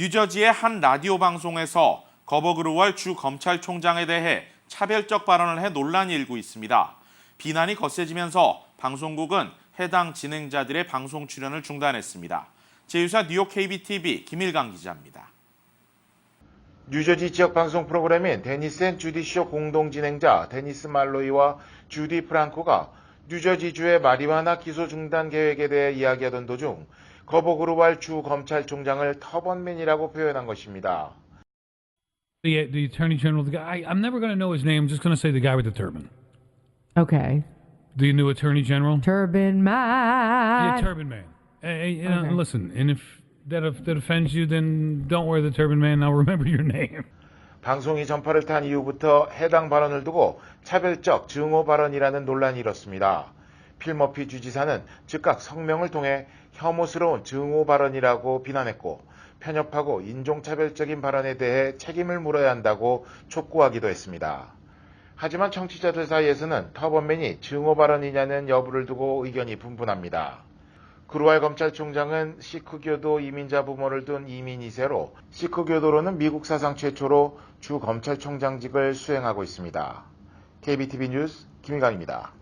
뉴저지의 한 라디오 방송에서 거버그루월 주 검찰총장에 대해 차별적 발언을 해 논란이 일고 있습니다. 비난이 거세지면서 방송국은 해당 진행자들의 방송 출연을 중단했습니다. 제휴사 뉴욕 KBTV 김일강 기자입니다. 뉴저지 지역 방송 프로그램인 데니스 앤 주디 쇼 공동 진행자 데니스 말로이와 주디 프랑코가 뉴저지주의 마리화나 기소 중단 계획에 대해 이야기하던 도중 거버그루왈 주 검찰총장을 터번맨이라고 표현한 것입니다. The the attorney general, the guy. I, I'm never going to know his name. I'm just going to say the guy with the turban. Okay. The new attorney general. Turban yeah, man. turban man. Hey, hey, you know, Okay. listen. And if that if that offends you, then don't wear the turban man. I'll remember your name. 방송이 전파를 탄 이후부터 해당 발언을 두고 차별적 증오 발언이라는 논란이 일었습니다. 필머피 주지사는 즉각 성명을 통해 혐오스러운 증오 발언이라고 비난했고 편협하고 인종차별적인 발언에 대해 책임을 물어야 한다고 촉구하기도 했습니다. 하지만 청취자들 사이에서는 터번맨이 증오 발언이냐는 여부를 두고 의견이 분분합니다. 그루왈 검찰총장은 시크교도 이민자 부모를 둔 이민 2세로 시크교도로는 미국 사상 최초로 주 검찰총장직을 수행하고 있습니다. KBTV 뉴스 김일강입니다.